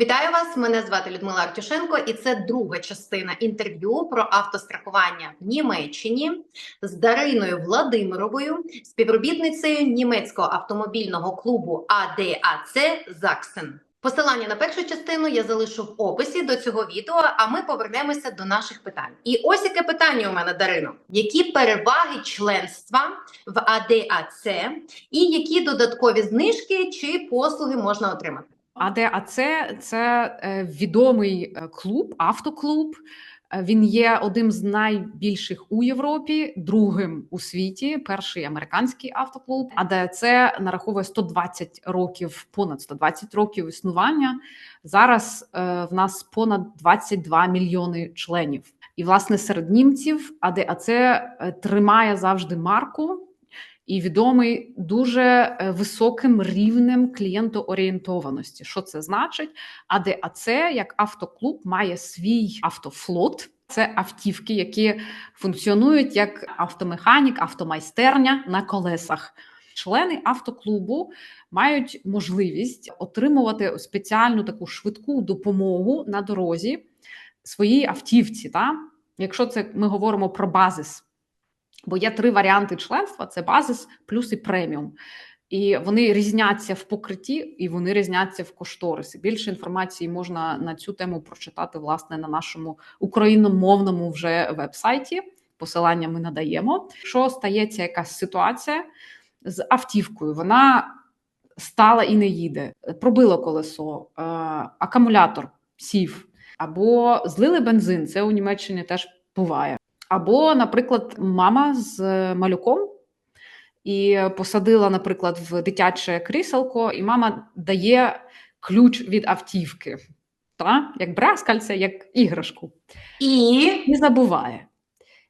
Вітаю вас! Мене звати Людмила Артюшенко, і це друга частина інтерв'ю про автострахування в Німеччині з Дариною Владимировою, співробітницею німецького автомобільного клубу АДАЦ Заксен. Посилання на першу частину я залишу в описі до цього відео, а ми повернемося до наших питань. І ось яке питання у мене, Дарино: які переваги членства в АДАЦ і які додаткові знижки чи послуги можна отримати? АДАЦ – це е, відомий е, клуб, автоклуб. Е, Він є одним з найбільших у Європі, другим у світі. Перший американський автоклуб. АДАЦ нараховує 120 років, понад 120 років існування. Зараз в нас понад 22 мільйони членів. І власне серед німців АДАЦ тримає завжди марку і відомий дуже е, високим рівнем клієнтоорієнтованості. Що це значить? АДАЦ як автоклуб має свій автофлот. Це автівки, які функціонують як автомеханік, автомайстерня на колесах. Члени автоклубу мають можливість отримувати спеціальну таку швидку допомогу на дорозі своїй автівці. Та? Якщо це ми говоримо про базис, бо є три варіанти членства: це базис, плюс і преміум. І вони різняться в покритті, і вони різняться в кошторисі. Більше інформації можна на цю тему прочитати власне на нашому україномовному вже вебсайті. Посилання ми надаємо. Що стається якась ситуація з автівкою? Вона стала і не їде, пробило колесо, е, акумулятор сів, або злили бензин. Це у Німеччині теж буває. Або, наприклад, мама з малюком і посадила, наприклад, в дитяче кріселко, і мама дає ключ від автівки, та? як браскальця, як іграшку, І не забуває,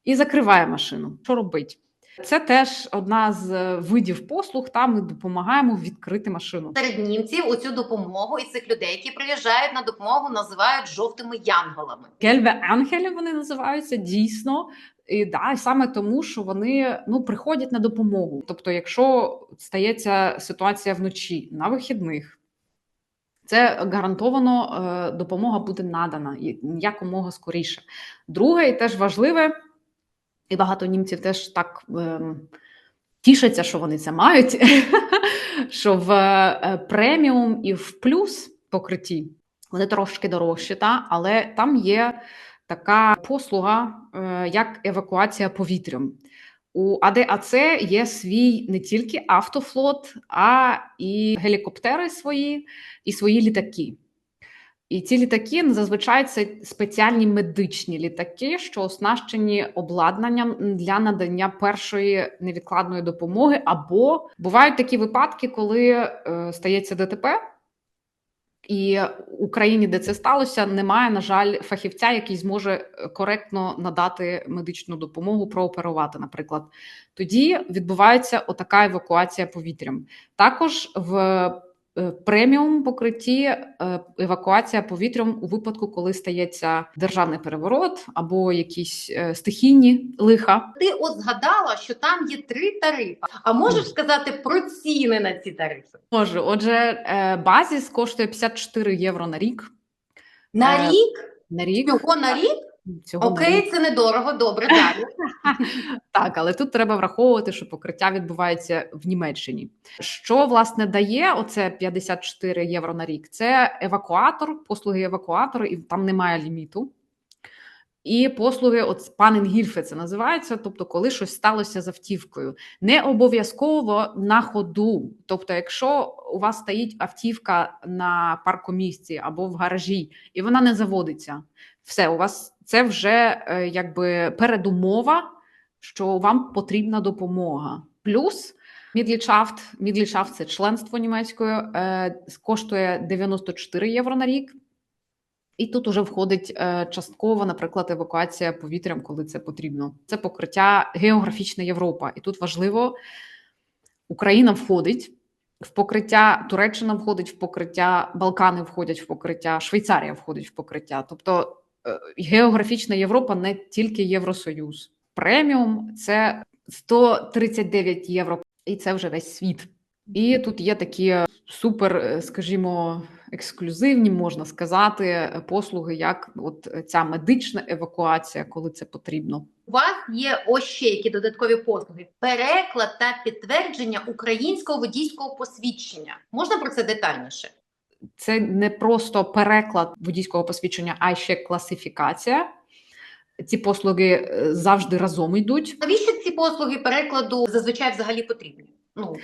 і закриває машину. Що робить? Це теж одна з видів послуг. Там ми допомагаємо відкрити машину. серед німців у цю допомогу і цих людей, які приїжджають на допомогу, називають жовтими янголами. Гельве Ангелі вони називаються дійсно. І да, і саме тому, що вони ну приходять на допомогу. Тобто, якщо стається ситуація вночі на вихідних, це гарантовано е, допомога буде надана якомога скоріше. Друге, і теж важливе, і багато німців теж так е, тішаться, що вони це мають. що в е, преміум і в плюс покритті вони трошки дорожчі, та, але там є така послуга, е, як евакуація повітрям. У АДАЦ є свій не тільки автофлот, а і гелікоптери свої, і свої літаки. І ці літаки зазвичай це спеціальні медичні літаки, що оснащені обладнанням для надання першої невідкладної допомоги. Або бувають такі випадки, коли е, стається ДТП. І в Україні, де це сталося, немає, на жаль, фахівця, який зможе е, коректно надати медичну допомогу, прооперувати, наприклад. Тоді відбувається отака евакуація повітрям. Також в преміум покритті е, евакуація повітрям у випадку, коли стається державний переворот або якісь е, стихійні лиха. Ти от згадала, що там є три тарифи. А можеш сказати про ціни на ці тарифи? Можу, отже, е, базіс коштує 54 євро на рік. На Е, рік? На рік Всього на рік? Цього. Окей, це недорого, добре, далі. Так, але тут треба враховувати, що покриття відбувається в Німеччині. Що власне дає оце 54 євро на рік? Це евакуатор, послуги евакуатора, і там немає ліміту. І послуги, от паненгільфе це називається, тобто, коли щось сталося з автівкою, не обов'язково на ходу. Тобто, якщо у вас стоїть автівка на паркомісці або в гаражі, і вона не заводиться, все у вас це вже е, якби передумова, що вам потрібна допомога. Плюс Мідлішафт, Мідлішафт – це членство німецької, е, коштує 94 євро на рік. І тут уже входить е, частково, наприклад, евакуація повітрям, коли це потрібно. Це покриття географічна Європа. І тут важливо, Україна входить в покриття, Туреччина входить в покриття, Балкани входять в покриття, Швейцарія входить в покриття. Тобто географічна Європа не тільки Євросоюз. Преміум це 139 євро, і це вже весь світ. І тут є такі супер, е, скажімо, ексклюзивні, можна сказати, послуги, як от ця медична евакуація, коли це потрібно. У вас є ось ще які додаткові послуги: переклад та підтвердження українського водійського посвідчення. Можна про це детальніше? Це не просто переклад водійського посвідчення, а ще класифікація. Ці послуги е, завжди разом йдуть. Навіщо ці послуги перекладу зазвичай взагалі потрібні? Ну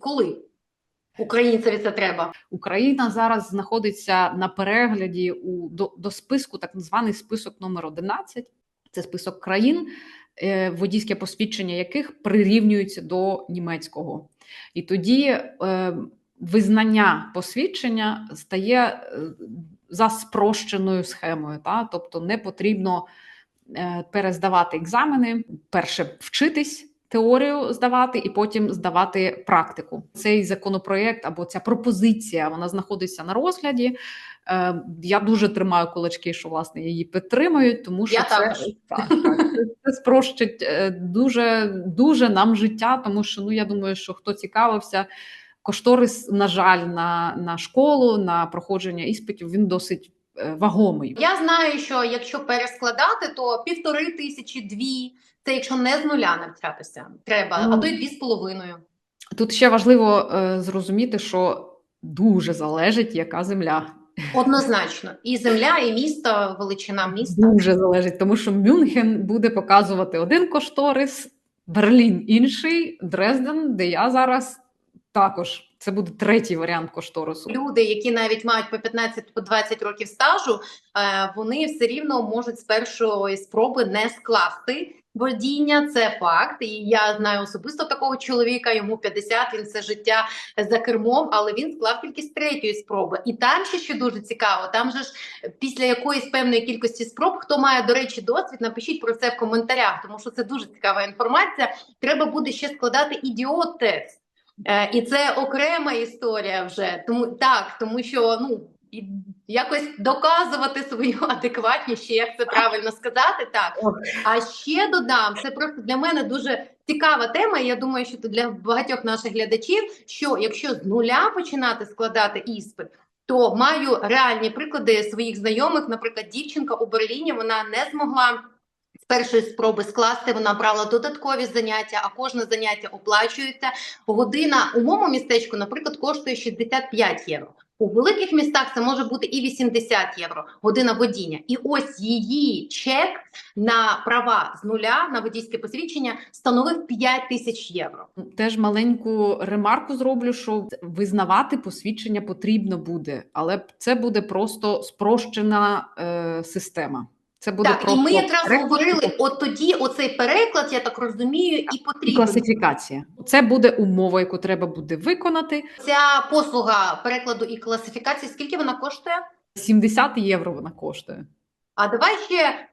коли українцеві це треба? Україна зараз знаходиться на перегляді у до, до списку, так званий список номер 11. Це список країн, е, водійське посвідчення яких прирівнюється до німецького. І тоді е, визнання посвідчення стає е, за спрощеною схемою. Та? Тобто не потрібно е, перездавати екзамени, перше вчитись. Теорію здавати і потім здавати практику. Цей законопроєкт або ця пропозиція вона знаходиться на розгляді. Е, Я дуже тримаю кулачки, що власне її підтримують, тому що Я це, так, так, це, спрощить дуже дуже нам життя, тому що ну я думаю, що хто цікавився, кошторис, на жаль, на, на школу, на проходження іспитів він досить е, вагомий. Я знаю, що якщо перескладати, то півтори тисячі, дві. Це якщо не з нуля навчатися, треба, а Ну. то й дві з половиною. Тут ще важливо е, зрозуміти, що дуже залежить, яка земля. Однозначно, і земля, і місто, величина міста. Дуже залежить, тому що Мюнхен буде показувати один кошторис, Берлін інший, Дрезден, де я зараз також. Це буде третій варіант кошторису. Люди, які навіть мають по 15 по 20 років стажу, е, вони все рівно можуть з першої спроби не скласти водіння. Це факт. І я знаю особисто такого чоловіка. Йому 50, він все життя за кермом, але він склав тільки з третьої спроби. І там ще що дуже цікаво. Там же ж після якоїсь певної кількості спроб, хто має до речі досвід, напишіть про це в коментарях, тому що це дуже цікава інформація. Треба буде ще складати ідіот тест. Е, І це окрема історія вже. Тому так, тому що ну якось доказувати свою адекватність, як це правильно сказати, так. А ще додам, це просто для мене дуже цікава тема. Я думаю, що для багатьох наших глядачів, що якщо з нуля починати складати іспит. То маю реальні приклади своїх знайомих. Наприклад, дівчинка у Берліні вона не змогла першої спроби скласти. Вона брала додаткові заняття, а кожне заняття оплачується. Година у моєму містечку, наприклад, коштує 65 євро. У великих містах це може бути і 80 євро година водіння. І ось її чек на права з нуля на водійське посвідчення становив 5 тисяч євро. Теж маленьку ремарку зроблю, що визнавати посвідчення потрібно буде, але це буде просто спрощена е, система. Це буде так, і ми якраз переклад говорили, от тоді оцей переклад, я так розумію, і потрібен. класифікація. Це буде умова, яку треба буде виконати. Ця послуга перекладу і класифікації, скільки вона коштує? 70 євро вона коштує. А давай ще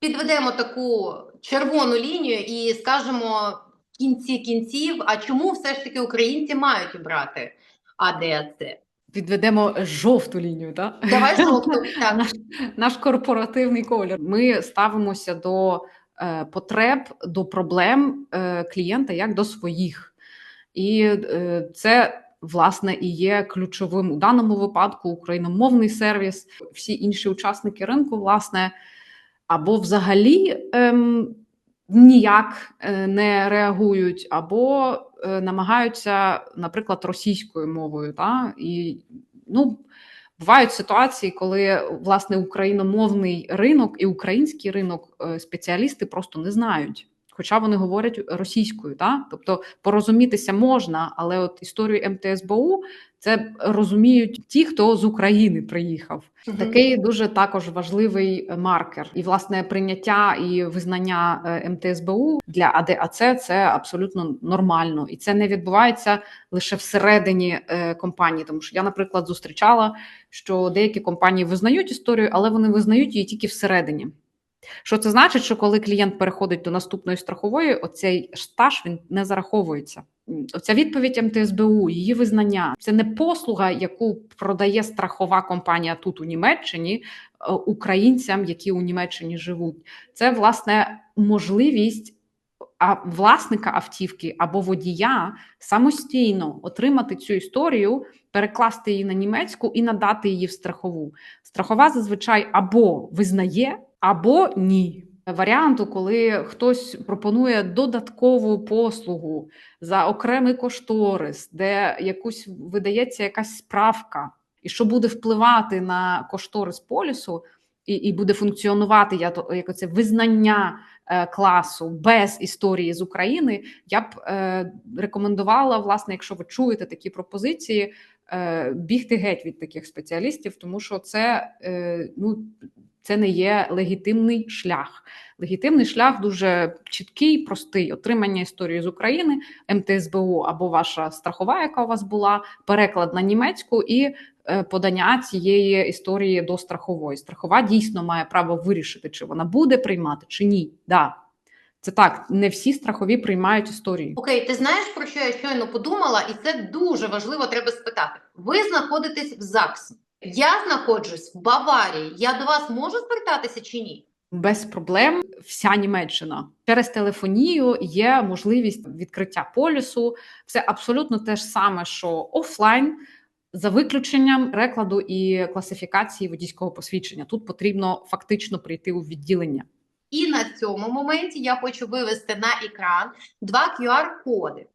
підведемо таку червону лінію і скажемо в кінці кінців, а чому все ж таки українці мають брати АДАЦ? Підведемо жовту лінію, так? Давай жовту. Так. наш, наш корпоративний колір. Ми ставимося до е, потреб, до проблем е, клієнта як до своїх. І е, це. Власне, і є ключовим у даному випадку україномовний сервіс. Всі інші учасники ринку, власне, або взагалі ем, ніяк е, не реагують, або намагаються, наприклад, російською мовою. Та? І ну, бувають ситуації, коли власне україномовний ринок і український ринок е, спеціалісти просто не знають. Хоча вони говорять російською, та тобто порозумітися можна, але от історію МТСБУ це розуміють ті, хто з України приїхав. Мгм. Такий дуже також важливий маркер, і власне прийняття і визнання е, МТСБУ для АДАЦ це абсолютно нормально, і це не відбувається лише всередині е, компанії. Тому що я, наприклад, зустрічала, що деякі компанії визнають історію, але вони визнають її тільки всередині. Що це значить, що коли клієнт переходить до наступної страхової, оцей стаж він не зараховується. Оця відповідь МТСБУ, її визнання це не послуга, яку продає страхова компанія тут у Німеччині е, українцям, які у Німеччині живуть. Це власне можливість власника автівки або водія самостійно отримати цю історію, перекласти її на німецьку і надати її в страхову. Страхова зазвичай або визнає, або ні. Варіанту, коли хтось пропонує додаткову послугу за окремий кошторис, де якусь видається якась справка, і що буде впливати на кошторис полісу, і, і буде функціонувати я то як оце визнання е, класу без історії з України. Я б е, рекомендувала, власне, якщо ви чуєте такі пропозиції, е, бігти геть від таких спеціалістів, тому що це е, ну. Це не є легітимний шлях. Легітимний шлях дуже чіткий, простий: отримання історії з України, МТСБУ або ваша страхова, яка у вас була, переклад на німецьку і е, подання цієї історії до страхової. Страхова дійсно має право вирішити, чи вона буде приймати, чи ні. Да. Це так, не всі страхові приймають історії. Окей, ти знаєш про що я щойно подумала, і це дуже важливо треба спитати. Ви знаходитесь в ЗАГСі. Я знаходжусь в Баварії. Я до вас можу звертатися чи ні? Без проблем вся Німеччина через телефонію є можливість відкриття полісу. Це абсолютно те ж саме, що офлайн, за виключенням перекладу і класифікації водійського посвідчення. Тут потрібно фактично прийти у відділення. І на цьому моменті я хочу вивести на екран два QR-коди.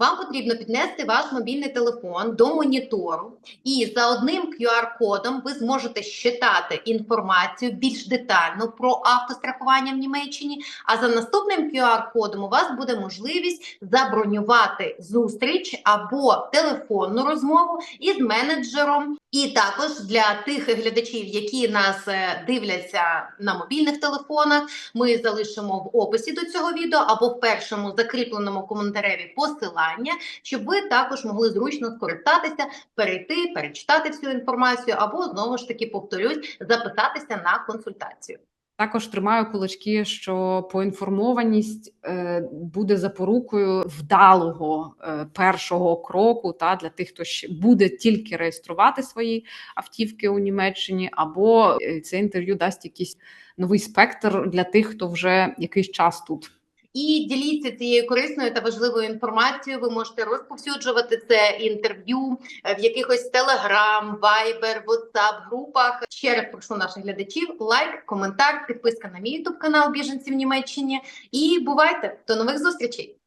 Вам потрібно піднести ваш мобільний телефон до монітору, і за одним QR-кодом ви зможете считати інформацію більш детально про автострахування в Німеччині. А за наступним QR-кодом у вас буде можливість забронювати зустріч або телефонну розмову із менеджером. І також для тих глядачів, які нас е, дивляться на мобільних телефонах, ми залишимо в описі до цього відео або в першому закріпленому коментареві посилання, щоб ви також могли зручно скористатися, перейти, перечитати всю інформацію, або знову ж таки повторюсь, записатися на консультацію. Також тримаю кулачки, що поінформованість е, буде запорукою вдалого е, першого кроку та для тих, хто ще буде тільки реєструвати свої автівки у Німеччині, або е, це інтерв'ю дасть якийсь новий спектр для тих, хто вже якийсь час тут. І діліться цією корисною та важливою інформацією. Ви можете розповсюджувати це інтерв'ю в якихось телеграм, вайбер, ватсап групах. Ще раз прошу наших глядачів: лайк, коментар, підписка на мій ютуб канал Біженці в Німеччині. І бувайте до нових зустрічей!